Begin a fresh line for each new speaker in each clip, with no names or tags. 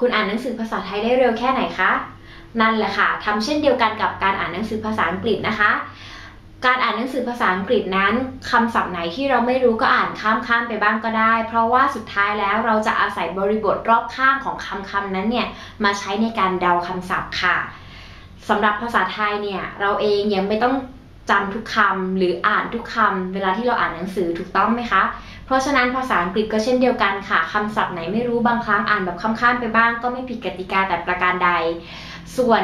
คุณอ่านหนังสือภาษาไทยได้เร็วแค่ไหนคะ นั่นแหละค่ะทำเช่นเดียวกันกับการอ่านหนังสือภาษาอังกฤษนะคะ การอ่านหนังสือภาษาอังกฤษนั้นคำศัพท์ไหนที่เราไม่รู้ก็อ่านข้ามข้ามไปบ้างก็ได้ เพราะว่าสุดท้ายแล้วเราจะอาศัยบริบทรอบข้างของคำคำนั้นเนี่ยมาใช้ในการเดาคำศัพท์ค่ะสำหรับภาษาไทยเนี่ยเราเองยังไม่ต้อง จำทุกคำหรืออ่านทุกคำเวลาที่เราอ่านหนังสือถูกต้องไหมคะ เพราะฉะนั้นภาษาอังกฤษก็เช่นเดียวกันค่ะคำศัพท์ไหนไม่รู้บางครั้งอ่านแบบข้ามๆไปบ้าง ก็ไม่ผิดกติกาแต่ประการใด ส่วน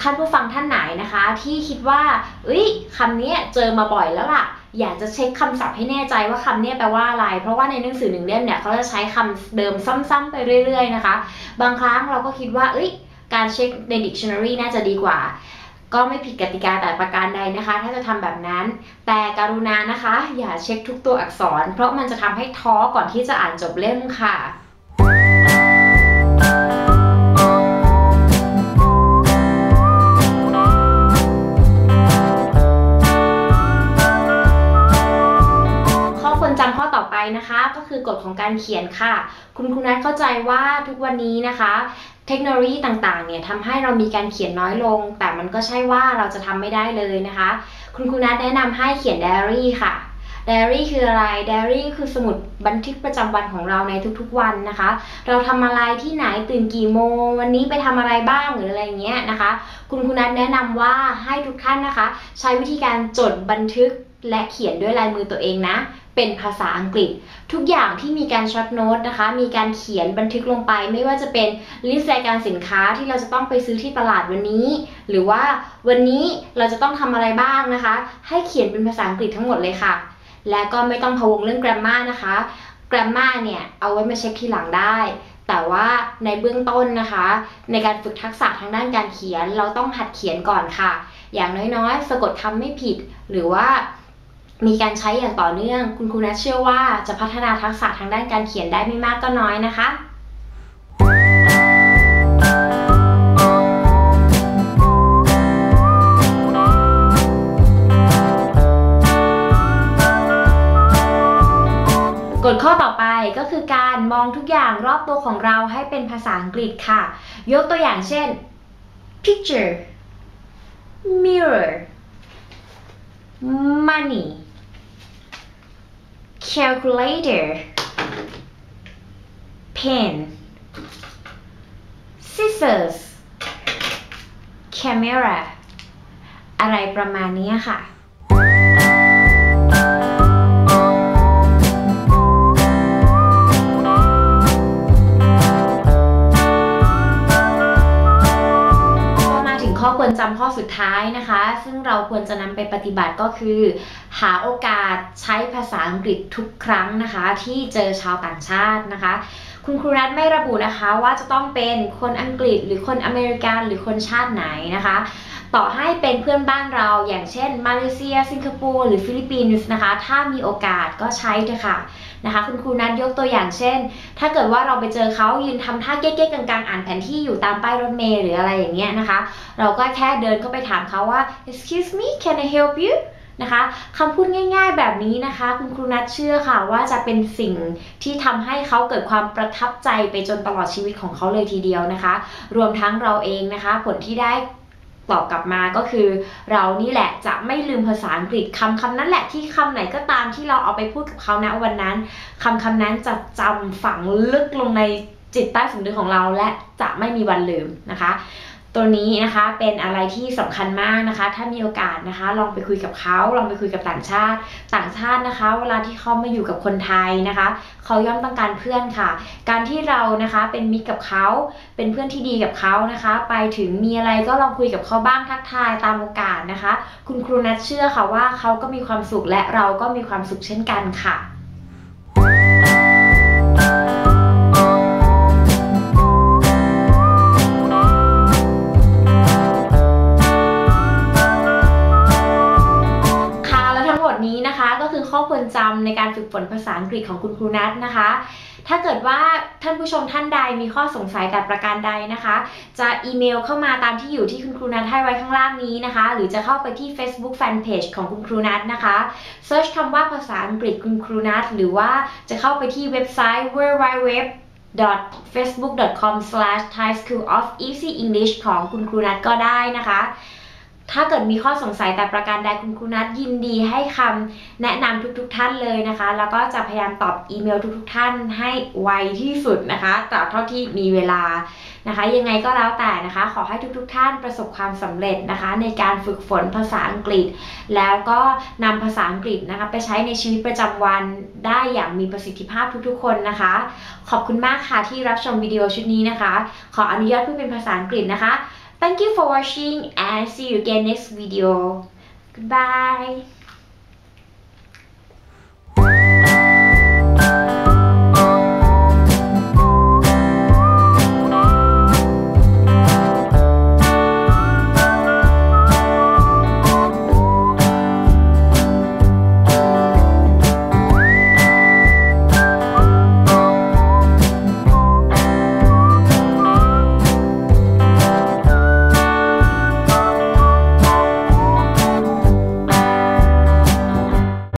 ท่านผู้ฟังท่านไหนนะคะ ที่คิดว่าเอ้ยคำนี้เจอมาบ่อยแล้วล่ะ อยากจะเช็คคำศัพท์ให้แน่ใจว่าคำนี้แปลว่าอะไร เพราะว่าในหนังสือหนึ่งเล่มเนี่ยเขาจะใช้คำเดิมซ้ำๆไปเรื่อย ๆ นะคะ บางครั้งเราก็คิดว่า เอ้ย การเช็คใน dictionary น่าจะดีกว่า ก็ไม่ผิดกติกาแต่ประการใดนะคะ ถ้าจะทำแบบนั้น แต่การุณานะคะ อย่าเช็คทุกตัวอักษร เพราะมันจะทำให้ท้อก่อนที่จะอ่านจบเล่มค่ะ อกฎของการเขียนค่ะ คุณครูนัทเข้าใจว่าทุกวันนี้นะคะ เทคโนโลยีต่างๆเนี่ยทำให้เรามีการเขียนน้อยลง แต่มันก็ใช่ว่าเราจะทำไม่ได้เลยนะคะ คุณครูนัทแนะนำให้เขียนไดอารี่ค่ะไดอารี่คืออะไรไดอารี่คือสมุดบันทึกประจำวันของเราในทุกๆวันนะคะ เราทำอะไรที่ไหนตื่นกี่โมง วันนี้ไปทำอะไรบ้างหรืออะไรเงี้ยนะคะ คุณคุณนัทแนะนำว่าให้ทุกท่านนะคะ ใช้วิธีการจดบันทึกและเขียนด้วยลายมือตัวเองนะ เป็นภาษาอังกฤษ ทุกอย่างที่มีการช็อตโน้ตนะคะ มีการเขียนบันทึกลงไป ไม่ว่าจะเป็นลิสต์รายการสินค้าที่เราจะต้องไปซื้อที่ตลาดวันนี้ หรือว่าวันนี้เราจะต้องทำอะไรบ้างนะคะ ให้เขียนเป็นภาษาอังกฤษทั้งหมดเลยค่ะ และก็ไม่ต้องพะวงเรื่อง grammar นะคะ grammar เนี่ยเอาไว้มาเช็คทีหลังได้แต่ว่าในเบื้องต้นนะคะ ในการฝึกทักษะทางด้านการเขียน เราต้องหัดเขียนก่อนค่ะ อย่างน้อยๆ สะกดคำไม่ผิด หรือว่า มีการใช้อย่างต่อเนื่อง คุณครูนัทเชื่อว่าจะพัฒนาทักษะทางด้านการเขียนได้ไม่มากก็น้อยนะคะกฎข้อต่อไปก็คือการมองทุกอย่างรอบตัวของเราให้เป็นภาษาอังกฤษค่ะ ยกตัวอย่างเช่น picture mirror money calculator pen scissors camera อะไรประมาณนี้ค่ะข้อควรจำข้อสุดท้ายนะคะ ซึ่งเราควรจะนำไปปฏิบัติก็คือ หาโอกาสใช้ภาษาอังกฤษทุกครั้งนะคะ ที่เจอชาวต่างชาตินะคะ คุณครูนัทไม่ระบุนะคะว่าจะต้องเป็นคนอังกฤษหรือคนอเมริกันหรือคนชาติไหนนะคะ ต่อให้เป็นเพื่อนบ้านเราอย่างเช่น มาเลเซีย สิงคโปร์หรือฟิลิปปินส์นะคะ ถ้ามีโอกาสก็ใช้เถอะค่ะนะคะ คุณครูนัทยกตัวอย่างเช่น ถ้าเกิดว่าเราไปเจอเขายืนทำท่าเก๊กๆกลางๆอ่านแผนที่อยู่ตามป้ายรถเมล์หรืออะไรอย่างเงี้ยนะคะ เราก็แค่เดินเข้าไปถามเขาว่า excuse me can I help you นะคะคำพูดง่ายๆแบบนี้นะคะ คุณครูนัทเชื่อค่ะว่าจะเป็นสิ่งที่ทำให้เขาเกิดความประทับใจไปจนตลอดชีวิตของเขาเลยทีเดียวนะคะ รวมทั้งเราเองนะคะ ผลที่ได้ตอบกลับมาก็คือ เรานี่แหละจะไม่ลืมภาษาอังกฤษคำคำนั้นแหละที่คำไหนก็ตามที่เราเอาไปพูดกับเขาณวันนั้นคำคำนั้นจะจำฝังลึกลงในจิตใต้สำนึกของเราและจะไม่มีวันลืมนะคะ ตัวนี้นะคะเป็นอะไรที่สำคัญมากนะคะ ถ้ามีโอกาสนะคะ ลองไปคุยกับเขาลองไปคุยกับต่างชาติ ต่างชาตินะคะ เวลาที่เขามาอยู่กับคนไทยนะคะเขาย่อมต้องการเพื่อนค่ะ การที่เรานะคะเป็นมิตรกับเขาเป็นเพื่อนที่ดีกับเขานะคะ ไปถึงมีอะไรก็ลองคุยกับเขาบ้างทักทายตามโอกาสนะคะ คุณครูนัทเชื่อค่ะว่าเขาก็มีความสุขและเราก็มีความสุขเช่นกันค่ะ ในการฝึกฝนภาษาอังกฤษของคุณครูนัทนะคะ ถ้าเกิดว่าท่านผู้ชมท่านใดมีข้อสงสัยแต่ประการใดนะคะ จะอีเมลเข้ามาตามที่อยู่ที่คุณครูนัทให้ไว้ข้างล่างนี้นะคะ หรือจะเข้าไปที่ Facebook Fanpage ของคุณครูนัทนะคะเซิร์ชคำว่าภาษาอังกฤษคุณครูนัทหรือว่าจะเข้าไปที่เว็บไซต์ w w w facebook.com/thai school of easy english ของคุณครูนัทก็ได้นะคะ ถ้าเกิดมีข้อสงสัยแต่ประการใดคุณครูนัทยินดีให้คำแนะนำทุกๆทท่านเลยนะคะ แล้วก็จะพยายามตอบอีเมลทุกๆท่านให้ไวที่สุดนะคะตราบเท่าที่มีเวลานะคะ ยังไงก็แล้วแต่นะคะ ขอให้ทุกๆทท่านประสบความสำเร็จนะคะ ในการฝึกฝนภาษาอังกฤษ แล้วก็นำภาษาอังกฤษนะคะ ไปใช้ในชีวิตประจำวันได้อย่างมีประสิทธิภาพทุกๆ คนนะคะ ขอบคุณมากค่ะที่รับชมวิดีโอชุดนี้นะคะ ขออนุญาตพูดเป็นภาษาอังกฤษนะคะ Thank you for watching and see you again next video. Goodbye.